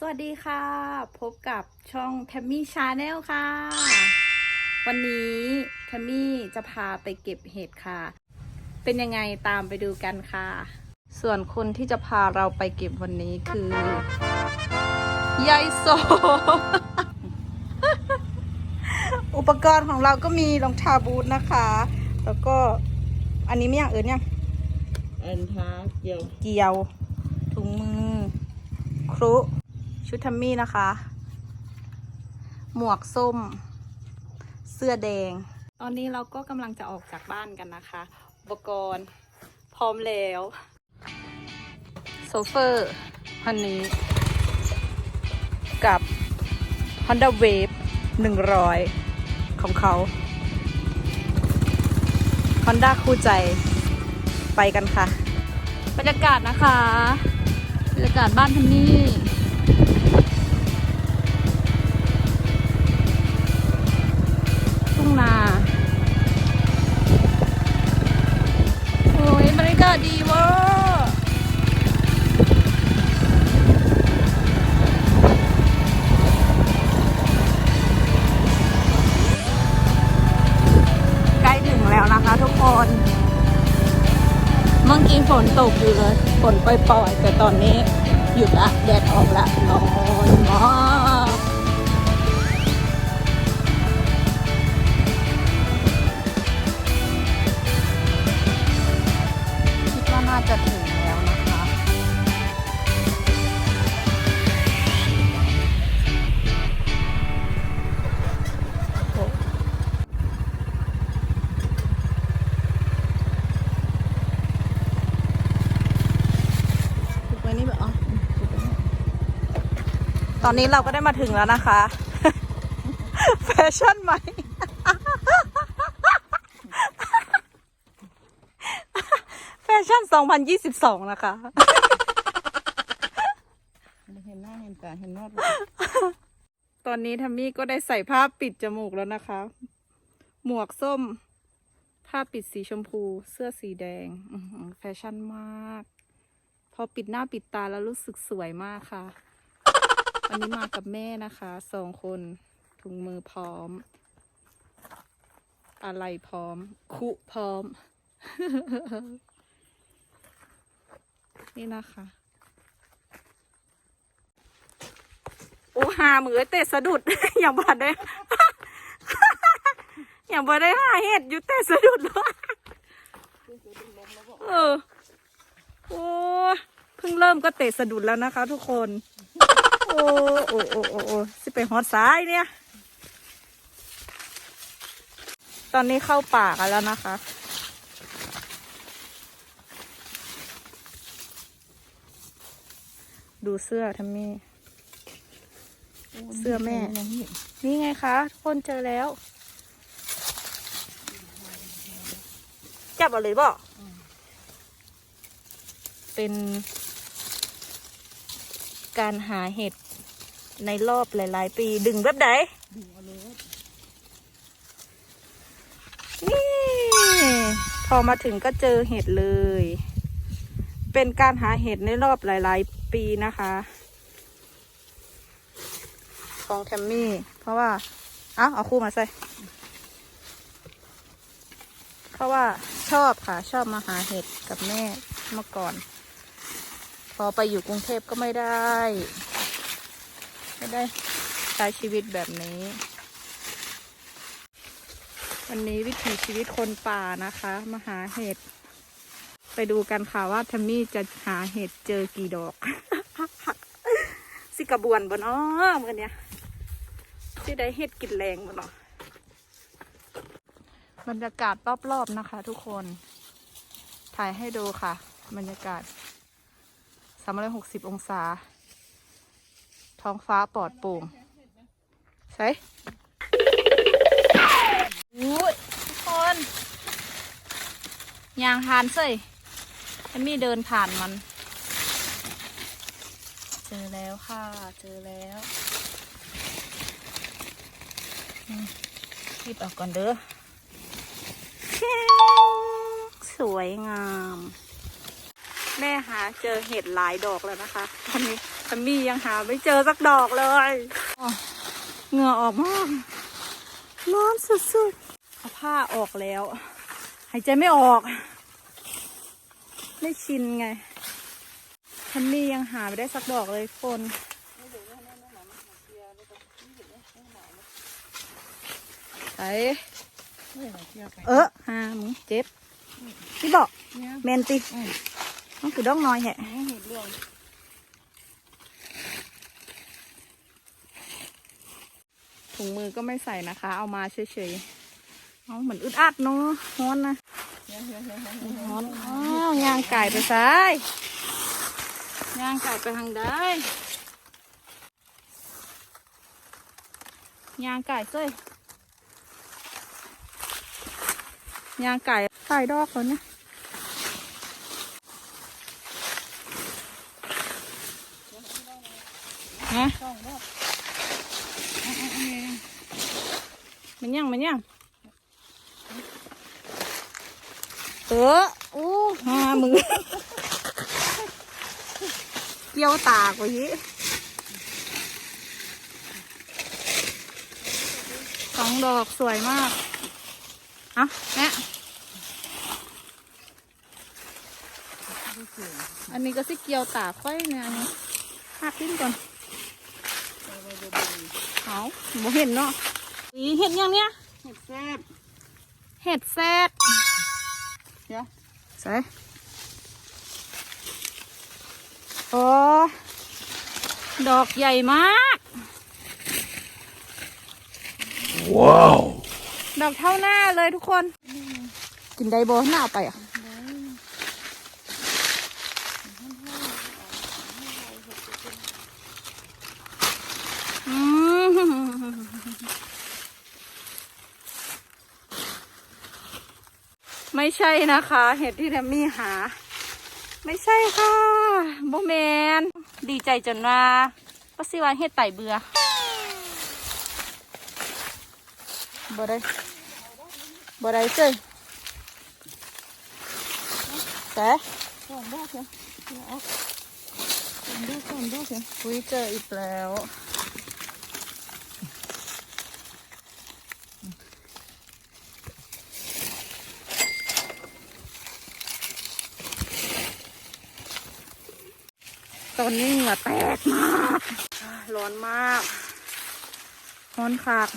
สวัสดีค่ะ พบกับช่องแทมมี่ชาแนลค่ะ วันนี้แทมมี่จะพาไปเก็บเห็ดค่ะ เป็นยังไงตามไปดูกันค่ะ ส่วนคนที่จะพาเราไปเก็บวันนี้คือยายโซอุปกรณ์ของเราก็มีรองเท้าบูทนะคะ แล้วก็อันนี้ไม่อย่างอื่นยังอันท้าเกี่ยว เกี่ยว ถุงมือ ครุ ชุดทัมมี่นะคะ หมวกส้ม เสื้อแดง ตอนนี้เราก็กำลังจะออกจากบ้านกันนะคะ อุปกรณ์ พร้อมแล้ว โซเฟอร์คันนี้ กับ Honda Wave 100 ของเขา Honda คู่ใจไปกันค่ะ บรรยากาศนะคะ บรรยากาศบ้านทันนี่ นะคะทุกคนเมื่อกี้ฝนตกอยู่เลยฝนปล่อยๆแต่ตอนนี้หยุดละแดดออกละร้อนมากคิดว่าน่าจะถึง ตอนนี้เราก็ได้มาถึงแล้วนะคะ แฟชั่นใหม่ แฟชั่น 2022 นะคะ เห็นหน้าเห็นตาเห็นนอดตอนนี้ทัมมี่ก็ได้ใส่ผ้าปิดจมูกแล้วนะคะ หมวกส้ม ผ้าปิดสีชมพู เสื้อสีแดงอื้อหือแฟชั่นมาก พอปิดหน้าปิดตาแล้วรู้สึกสวยมากค่ะ วันนี้มากับแม่นะคะสองคนถุงมือพร้อม อะไรพร้อม คุพร้อม นี่นะคะโอ้หามือเตะสะดุด อย่างบาดได้ อย่างบาได้หาเห็ดอยู่เตะสะดุดเลยเออโอ้เพิ่งเริ่มก็เตะสะดุดแล้วนะคะทุกคน อ้โอ้โอ้โอ้โอ้สิไปฮอดซ้ายเนี่ย ตอนนี้เข้าป่ากันแล้วนะคะ ดูเสื้อทัมมี่ เสื้อแม่ นี่ไงคะ ทุกคนเจอแล้ว จับเอาเลยบ่เป็นการหาเห็ด ในรอบหลาย ๆ ปีดึงแบบไหนนี่ พอมาถึงก็เจอเห็ดเลย เป็นการหาเห็ดในรอบหลาย ๆ ปีนะคะ ของแทมมี่ เพราะว่า เอ้าเอาคู่มาใส่ เพราะว่าชอบค่ะ ชอบมาหาเห็ดกับแม่เมื่อก่อน พอไปอยู่กรุงเทพก็ไม่ได้ ไม่ได้ใช้ชีวิตแบบนี้ วันนี้วิถีชีวิตคนป่านะคะมาหาเห็ด ไปดูกันค่ะว่าแทมมี่จะหาเห็ดเจอกี่ดอก สิกระบวนบ่เนาะมื่อเนี้ยสิได้เห็ดกินแรงบ่เนาะบรรยากาศรอบๆนะคะ ทุกคน ถ่ายให้ดูค่ะ บรรยากาศ 360 องศา ท้องฟ้าปลอดโปร่งใช่อุ้ทุกคนยางทานเสยแอมมี่เดินผ่านมัน เจอแล้วค่ะ เจอแล้วรีบออกก่อนเด้อสวยงาม แม่หาเจอเห็ดหลายดอกแล้วนะคะ ตอนนี้ แต่มียังหาไม่เจอสักดอกเลยอ๋อเหงื่อออกมากร้อนสุดๆเอาผ้าออกแล้ว หายใจไม่ออก ไม่ชินไงทันนี่ยังหาไม่ได้สักดอกเลยคนไอเฮ้ยเที่ยวไปเออหามึงเจ็บพี่บอกเนี่ยเมนติอืมต้องคือดองน้อยแฮะ ไม่เห็นเรื่อง ถุงมือก็ไม่ใส่นะคะ เอามาเฉยๆเอาเหมือนอึดอัดเนาะร้อนนะฮ้อนอ้าวยางไก่ไปซ้ายยางไก่ไปทางได้ยางไก่เซ้ยยางไก่ใส่ดอกแล้วเนี่ยฮะ ต้องรอบ มันยังมันยังเอออู้หามือเกี่ยวตากว่ายีสองดอกสวยมากเอะแม่อันนี้ก็สิเกี่ยวตากค่อยเนี่ยอันนี้หักดิ้นก่อนเอาบ่เห็นเนาะ อีเห็นยังเนี่ยเห็ดแซ่บเห็ดแซดเดี๋ยวใส่โอ้ดอกใหญ่มาก ว้าว ดอกเท่าหน้าเลยทุกคน กินได้บ่หน้าเอาไปอะ อืม ไม่ใช่นะคะ เห็ดที่แทมมี่หา ไม่ใช่ค่ะโบแมน ดีใจจนว่าก็สิว่าเห็ดไต่เบื่อบ่ได้บ่ได้เจ้ยแต่สองดอกเชียวเดี๋ยวเอาสองดอกสองดอกเชียวคุยเจออีกแล้ว นนี้เหงื่อแตกมากร้อนมากร้อนคัก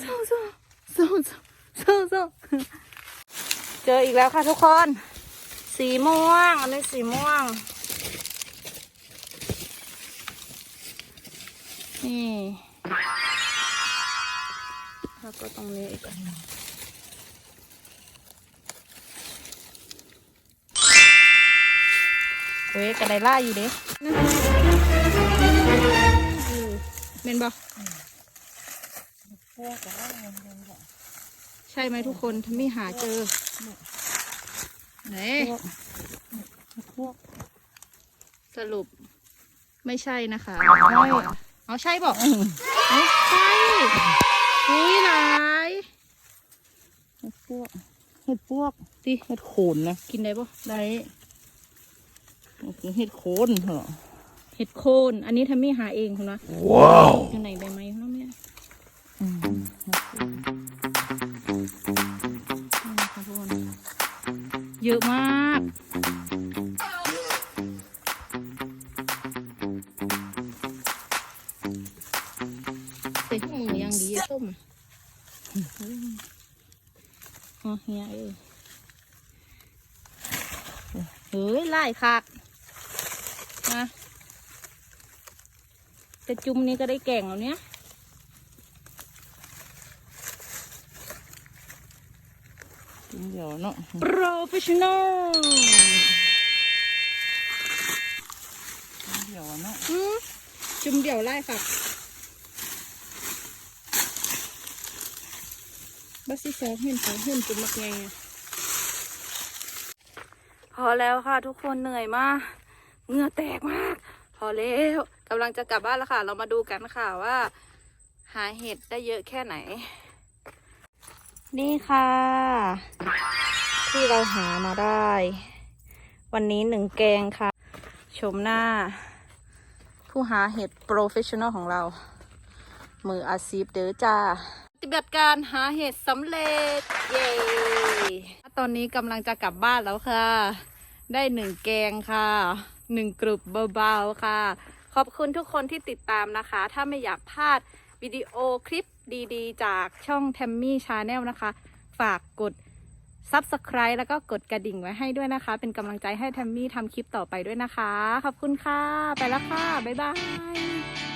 เศร้าเศร้าเศร้าเศร้าเศร้าเจออีกแล้วค่ะทุกคน สีม่วง อันนี้สีม่วง นี่ แล้วก็ตรงนี้อีกอันหนึ่งเว้ยกระไดล่าอยู่เด้เมนบอกใช่ไหมทุกคนถ้าไม่หาเจอไหนพวกสรุปไม่ใช่นะคะไม่เอาใช่บอกใช่อุ้ยหลาย เห็ดพ วก เห็ดพวกดิเห็ดโขนนะ กินได้ปะได้เห็ดโคนเหรอ เห็ดโคน อันนี้ทำไม่หาเองคุณนะว้าวอยู่ไหนใบไม้ของเราเนี่ยอืมนี่นะคะทุกคนเยอะมากเต็มมือยังดีอะส้มอะอ๋อ เฮียเอ้ยเฮ้ยไล่คักนะแต่จุ่มนี้ก็ได้แก่งแล้วเนี้ยกินเดี๋ยวเนาะ professional เดี๋ยวเนาะอืมจุ่มเดี่ยวไล่ค่ะ บัสซี่ซอฟเห็นเขาเห็นจุ่มมักไงอะพอแล้วค่ะทุกคนเหนื่อยมากเหงื่อแตกมาก พอแล้วกำลังจะกลับบ้านแล้วค่ะ เรามาดูกันค่ะว่า หาเห็ดได้เยอะแค่ไหน นี่ค่ะ ที่เราหามาได้ วันนี้หนึ่งแกงค่ะ ชมหน้า ผู้หาเห็ดโปรเฟชชั่นอลของเรา มืออาชีพเด้อจ้า ฏิบัติการหาเห็ดสำเร็จ เย้ตอนนี้กำลังจะกลับบ้านแล้วค่ะ ได้หนึ่งแกงค่ะหนึ่งกรุบเบาๆค่ะ ขอบคุณทุกคนที่ติดตามนะคะ ถ้าไม่อยากพลาดวิดีโอคลิปดีๆ จากช่อง t ทมมี่ชาแนลนะคะ ฝากกด Subscribe แล้วก็กดกระดิ่งไว้ให้ด้วยนะคะ เป็นกำลังใจให้แทมมี่ทำคลิปต่อไปด้วยนะคะ ขอบคุณค่ะ ไปแล้วค่ะ บ๊ายบาย